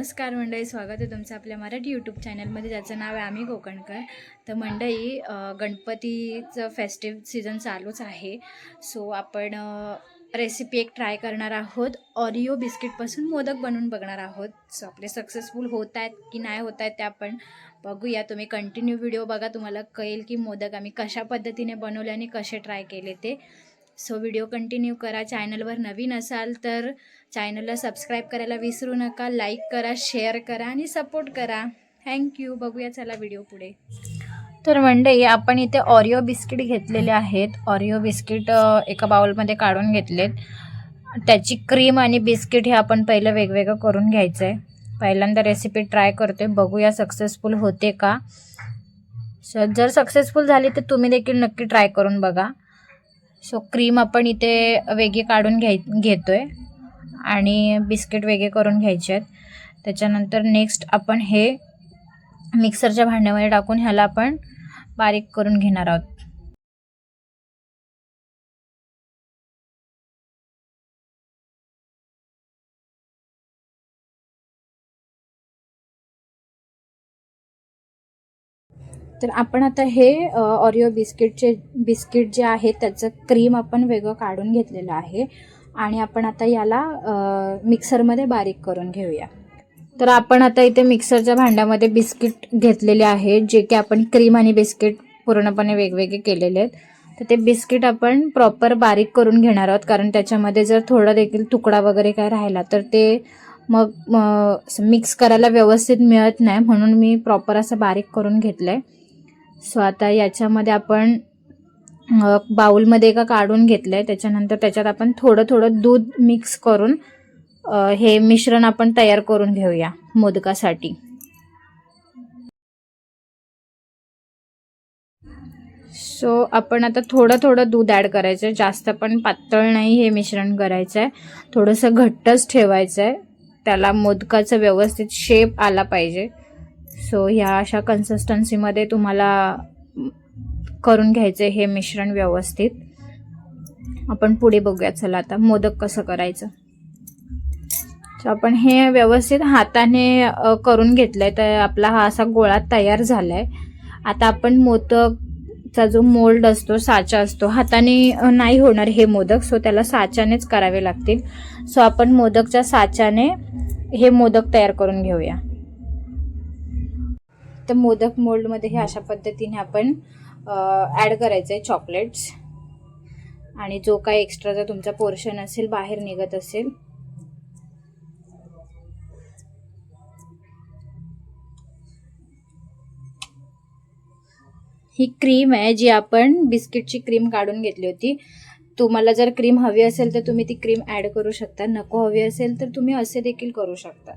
नमस्कार मंडळी स्वागत आहे तुमचं आपल्या मराठी यूट्यूब चॅनलमध्ये ज्याचं नाव आहे आम्ही कोकणकर. तर मंडळी गणपतीचं फेस्टिव्ह सीझन चालूच आहे. सो आपण रेसिपी एक ट्राय करणार आहोत. ऑरिओ बिस्किटपासून मोदक बनवून बघणार आहोत. सो आपले सक्सेसफुल होत आहेत की नाही होत आहेत ते आपण बघूया. तुम्ही कंटिन्यू व्हिडिओ बघा. तुम्हाला कळेल की मोदक आम्ही कशा पद्धतीने बनवले आणि कसे ट्राय केले ते. सो व्हिडिओ कंटिन्यू करा. चॅनलवर नवीन असाल तर चॅनलला सबस्क्राईब करायला विसरू नका. लाईक करा शेअर करा आणि सपोर्ट करा. थँक्यू बघूया चला व्हिडिओ पुढे. तर मंडई आपण इथे ऑरिओ बिस्किट घेतलेले आहेत. ऑरिओ बिस्किट एका बाउलमध्ये काढून घेतलेत. त्याची क्रीम आणि बिस्किट हे आपण पहिलं वेगवेगळं करून घ्यायचं आहे पहिल्यांदा रेसिपी ट्राय करते बघूया सक्सेसफुल होते का? जर सक्सेसफुल झाली तर तुम्ही देखील नक्की ट्राय करून बघा. सो क्रीम आपण इथे वेगळी काढून घ्याय घेतो आहे आणि बिस्किट वेगळे करून घ्यायचे आहेत. त्याच्यानंतर नेक्स्ट आपण हे मिक्सरच्या भांड्यामध्ये टाकून ह्याला आपण बारीक करून घेणार आहोत. तर आपण आता हे ऑरिओ बिस्किटचे बिस्किट जे आहे त्याचं क्रीम आपण वेगळं काढून घेतलेलं आहे. आणि आपण आता याला मिक्सरमध्ये बारीक करून घेऊया. तर आपण आता इथे मिक्सरच्या भांड्यामध्ये बिस्किट घेतलेले आहे जे की आपण क्रीम आणि बिस्किट पूर्णपणे वेगवेगळे केलेले आहेत. तर ते बिस्किट आपण प्रॉपर बारीक करून घेणार आहोत कारण त्याच्यामध्ये जर थोडा देखील तुकडा वगैरे काय राहिला तर ते मग मिक्स करायला व्यवस्थित मिळत नाही म्हणून मी प्रॉपर असं बारीक करून घेतलं आहे सो आता याच्यामध्ये आपण बाऊलमध्ये एका काढून घेतलं आहे त्याच्यानंतर त्याच्यात आपण थोडं थोडं दूध मिक्स करून हे मिश्रण आपण तयार करून घेऊया मोदकासाठी. सो आपण आता थोडं थोडं दूध ॲड करायचं आहे जास्त पण पातळ नाही हे मिश्रण करायचं आहे थोडंसं घट्टच ठेवायचं आहे त्याला मोदकाचं व्यवस्थित शेप आला पाहिजे. सो ह्या अशा कन्सिस्टन्सीमध्ये तुम्हाला करून घ्यायचे हे मिश्रण व्यवस्थित. आपण पुढे बघूया चला आता मोदक कसं करायचं. सो आपण हे व्यवस्थित हाताने करून घेतलं आहे तर आपला हा असा गोळा तयार झाला आहे आता आपण मोदकचा जो मोल्ड असतो साचा असतो हाताने नाही होणार हे मोदक सो त्याला साच्यानेच करावे लागतील. सो आपण मोदकच्या साच्याने हे मोदक तयार करून घेऊया. तर मोदक मोल्डमध्ये हे अशा पद्धतीने आपण ॲड करायचं आहे चॉकलेट्स आणि जो काही एक्स्ट्राचा तुमचा पोर्शन असेल बाहेर निघत असेल. ही क्रीम आहे जी आपण बिस्किटची क्रीम काढून घेतली होती. तुम्हाला जर क्रीम हवी असेल तर तुम्ही ती क्रीम ॲड करू शकता. नको हवी असेल तर तुम्ही असे देखील करू शकता.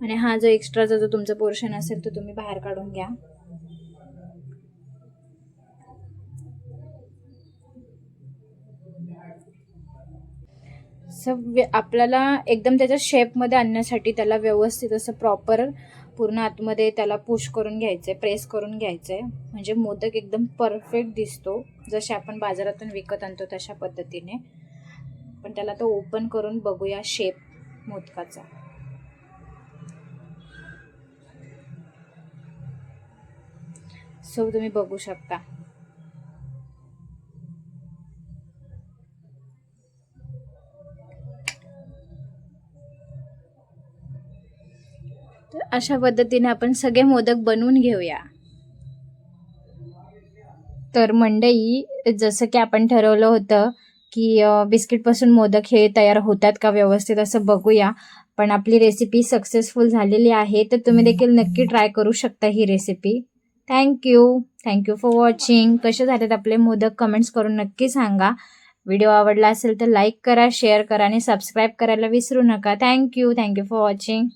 आणि हा जो एक्स्ट्राचा जो तुमचा पोर्शन असेल तो तुम्ही बाहेर काढून घ्या. स व्य- आपल्याला एकदम त्याच्या शेपमध्ये आणण्यासाठी त्याला व्यवस्थित असं प्रॉपर पूर्ण आतमध्ये त्याला पुश करून घ्यायचं आहे प्रेस करून घ्यायचं आहे म्हणजे मोदक एकदम परफेक्ट दिसतो. जसे आपण बाजारातून विकत आणतो तशा पद्धतीने. पण त्याला तो ओपन करून बघूया शेप मोदकाचा. सो तुम्ही बघू शकता. तर अशा पद्धतीने आपण सगळे मोदक बनवून घेऊया. तर मंडई जसं की आपण ठरवलं होतं की बिस्किटपासून मोदक हे तयार होतात का व्यवस्थित असं बघूया. पण आपली रेसिपी सक्सेसफुल झालेली आहे तर तुम्ही देखील नक्की ट्राय करू शकता ही recipe thank you thank you for watching कसे झालेत आपले मोदक कमेंट्स करून नक्की सांगा. व्हिडिओ आवडला असेल तर लाईक करा शेअर करा आणि सबस्क्राईब करायला विसरू नका. Thank you thank you for watching